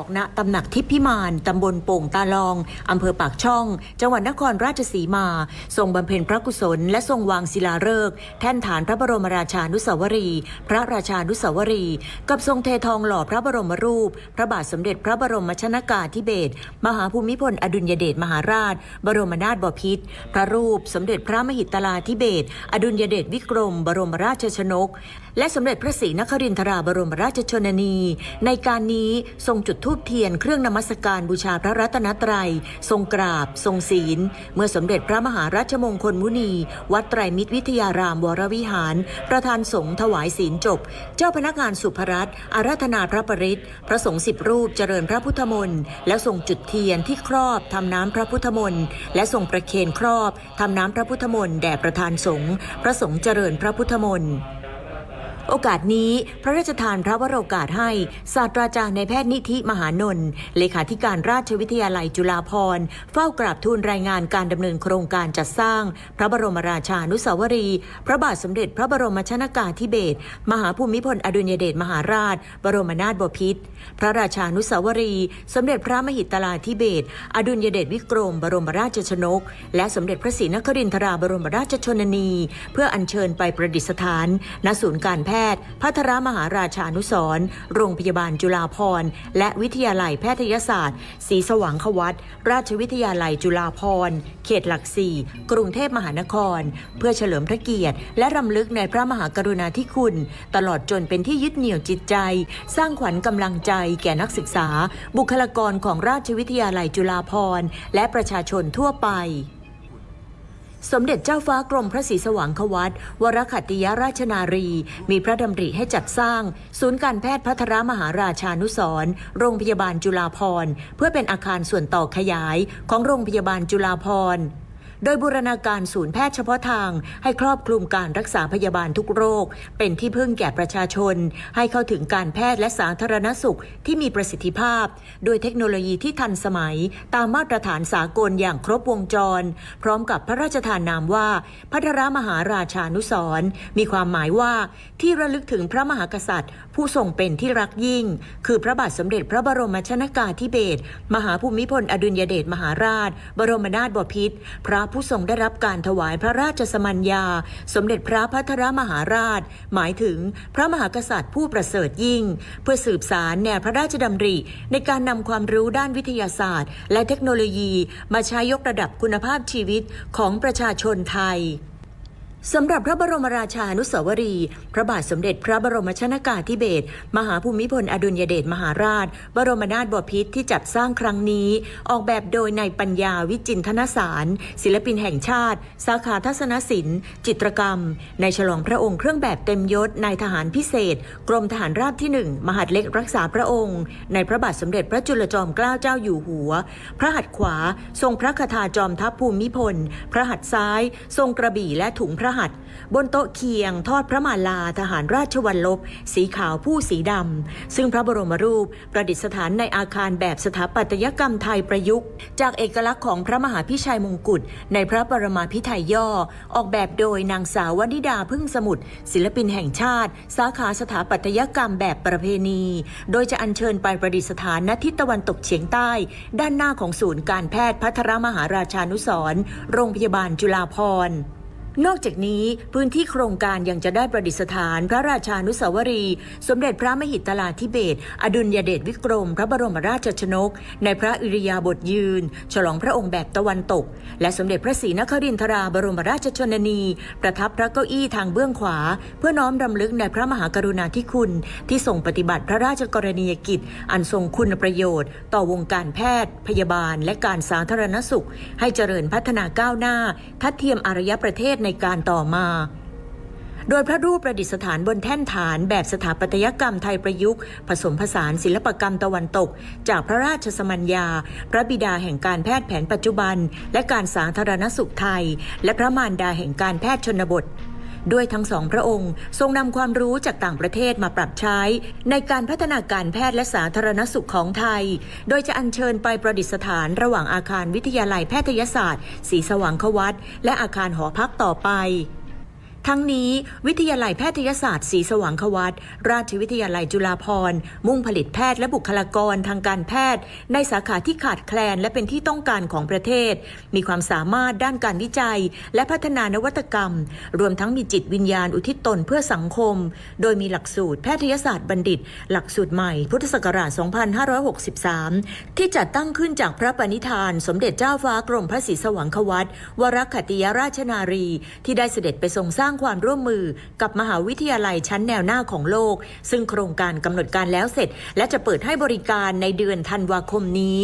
อกณตำหนักทิพย์พิมานตำบลโป่งตาลองอำเภอปากช่อง จังหวัดนครราชสีมา ทรงบำเพ็ญพระกุศล และทรงวางศิลาฤกษ์แท่นฐานพระบรมราชานุสาวรีย์พระราชานุสาวรี กับทรงเททองหล่อพระบรมรูป พระบาทสมเด็จพระบรมชนากาธิเบศรมหาภูมิพลอดุลยเดชมหาราช บรมนาถบพิตรพระรูป สมเด็จพระมหิตลาธิเบศรอดุลยเดชวิกรม บรมราชชนกและสมเด็จพระศรีนครินทราบรมราชชนนี ในการนี้ทรงจุดธูปเทียนเครื่องนมัสการบูชาพระรัตนตรัย ทรงกราบ ทรงศีล เมื่อสมเด็จพระมหาราชมงคลมุนี วัดไตรมิตรวิทยารามวรวิหาร ประธานสงฆ์ถวายศีลจบ เจ้าพนักงานสุภรัตน์อาราธนาพระปริตรพระสงฆ์สิบรูปเจริญพระพุทธมนต์แล้วทรงจุดเทียนที่ครอบทำน้ำพระพุทธมนต์และทรงประเคนครอบทำน้ำพระพุทธมนต์แด่ประธานสงฆ์พระสงฆ์เจริญพระพุทธมนต์ โอกาสนี้พระราชทานพระวโรกาสให้ศาสตราจารย์ในแพทย์นิธิมหานนท์เลขาธิการราชวิทยาลัยจุฬาภรณ์เฝ้ากราบทูลรายงานการดำเนินโครงการจัดสร้าง พระบรมราชานุสาวรีย์พระบาทสมเด็จพระบรมชนากาธิเบศรมหาภูมิพลอดุลยเดชมหาราช บรมนาถบพิตรพระราชานุสาวรีย์สมเด็จพระมหิตลาธิเบศรอดุลยเดชวิกรม บรมราชชนก และสมเด็จพระศรีนครินทราบรมราชชนนี เพื่ออัญเชิญไปประดิษฐานณศูนย์การแพทย์พัทรมหาราชานุสร์โรงพยาบาลจุฬาภรณ์ และวิทยาลัยแพทยศาสตร์ศรีสว่างควัตราชวิทยาลัยจุฬาภรณ์ เขตหลักสี่กรุงเทพมหานคร เพื่อเฉลิมพระเกียรติ และรำลึกในพระมหากรุณาธิคุณ ตลอดจนเป็นที่ยึดเหนี่ยวจิตใจ สร้างขวัญกำลังใจแก่นักศึกษา บุคลากรของราชวิทยาลัยจุฬาภรณ์ และประชาชนทั่วไป สมเด็จเจ้าฟ้ากรมพระศรีสว่างควัตวรขัตติยราชนารี มีพระดำริให้จัดสร้าง ศูนย์การแพทย์พัทรมหาราชานุสรณ์โรงพยาบาลจุฬาภรณ์ เพื่อเป็นอาคารส่วนต่อขยายของโรงพยาบาลจุฬาภรณ์ โดยบูรณาการศูนย์แพทย์เฉพาะทางให้ครอบคลุมการรักษาพยาบาลทุกโรค เป็นที่พึ่งแก่ประชาชน ให้เข้าถึงการแพทย์และสาธารณสุขที่มีประสิทธิภาพ โดยเทคโนโลยีที่ทันสมัย ตามมาตรฐานสากลอย่างครบวงจร พร้อมกับพระราชทานนามว่า พัทรมหาราชานุสรมีความหมายว่าที่ระลึกถึงพระมหากษัตริย์ ผู้ทรงเป็นที่รักยิ่ง คือพระบาทสมเด็จพระบรมชนากาธิเบศรมหาภูมิพลอดุลยเดชมหาราช บรมนาถบพิตรพระผู้ทรงได้รับการถวายพระราชสมัญญา สมเด็จพระพัทรมหาราช หมายถึงพระมหากษัตริย์ผู้ประเสริฐยิ่ง เพื่อสืบสารแนวพระราชดำริ ในการนำความรู้ด้านวิทยาศาสตร์ และเทคโนโลยี มาใช้ยกระดับคุณภาพชีวิตของประชาชนไทย สำหรับพระบรมราชานุสาวรี พระบาทสมเด็จพระบรมชนากาธิเบศรมหาภูมิพลอดุลยเดชมหาราช บรมนาถบพิตรที่จัดสร้างครั้งนี้ ออกแบบโดยนายปัญญาวิจินทนสาร ศิลปินแห่งชาติ สาขาทัศนศิลป์ จิตรกรรม ในฉลองพระองค์เครื่องแบบเต็มยศนายทหารพิเศษ กรมทหารราบที่หนึ่งมหาดเล็กรักษาพระองค์ ในพระบาทสมเด็จพระจุลจอมเกล้าเจ้าอยู่หัว พระหัตถ์ขวา ทรงพระคทาจอมทัพภูมิพล พระหัตถ์ซ้าย ทรงกระบี่และถุงพระหัตบนโต๊ะเคียง ทอดพระมาลาทหารราชวัลลบ สีขาวผู้สีดำ ซึ่งพระบรมรูปประดิษฐานในอาคารแบบสถาปัตยกรรมไทยประยุกต์ จากเอกลักษณ์ของพระมหาพิชัยมงกุฎในพระบรมาพิไทยย่อ ออกแบบโดยนางสาววนิดาพึ่งสมุทรศิลปินแห่งชาติ สาขาสถาปัตยกรรมแบบประเพณี โดยจะอัญเชิญไปประดิษฐานณทิศตะวันตกเฉียงใต้ ด้านหน้าของศูนย์การแพทย์พัทรมหาราชานุสรณ์โรงพยาบาลจุฬาภรณ์ นอกจากนี้พื้นที่โครงการยังจะได้ประดิษฐาน พระราชานุสาวรี สมเด็จพระมหิตลาธิเบศรอดุลยเดชวิกรม พระบรมราชชนก ในพระอิริยาบถยืน ฉลองพระองค์แบบตะวันตก และสมเด็จพระศรีนครินทราบรมราชชนนี ประทับพระเก้าอี้ทางเบื้องขวา เพื่อน้อมรำลึกในพระมหากรุณาธิคุณ ที่ทรงปฏิบัติพระราชกรณียกิจ อันทรงคุณประโยชน์ ต่อวงการแพทย์ พยาบาล และการสาธารณสุข ให้เจริญพัฒนาก้าวหน้า ทัดเทียมอารยประเทศในการต่อมา โดยพระรูปประดิษฐานบนแท่นฐานแบบสถาปัตยกรรมไทยประยุกต์ ผสมผสานศิลปกรรมตะวันตก จากพระราชสมัญญา พระบิดาแห่งการแพทย์แผนปัจจุบัน และการสาธารณสุขไทย และพระมารดาแห่งการแพทย์ชนบท ด้วยทั้งสองพระองค์ ทรงนำความรู้จากต่างประเทศมาปรับใช้ ในการพัฒนาการแพทย์และสาธารณสุขของไทย โดยจะอัญเชิญไปประดิษฐานระหว่างอาคารวิทยาลัยแพทยศาสตร์ศรีสว่างควัตและอาคารหอพักต่อไป ทั้งนี้วิทยาลัยแพทยศาสตร์ศรีสว่างควัตราชวิทยาลัยจุฬาภรณ์มุ่งผลิตแพทย์และบุคลากรทางการแพทย์ ในสาขาที่ขาดแคลนและเป็นที่ต้องการของประเทศ มีความสามารถด้านการวิจัย และพัฒนานวัตกรรม รวมทั้งมีจิตวิญญาณอุทิศตนเพื่อสังคม โดยมีหลักสูตรแพทยศาสตร์บัณฑิต หลักสูตรใหม่ พุทธศักราช 2563 ที่จัดตั้งขึ้นจากพระปณิธาน สมเด็จเจ้าฟ้ากรมพระศรีสว่างควัตวรคติยราชนารี ที่ได้เสด็จไปทรงสร้างางความร่วมมือกับมหาวิทยาลัยชั้นแนวหน้าของโลก ซึ่งโครงการกำหนดการแล้วเสร็จ และจะเปิดให้บริการในเดือนธันวาคมนี้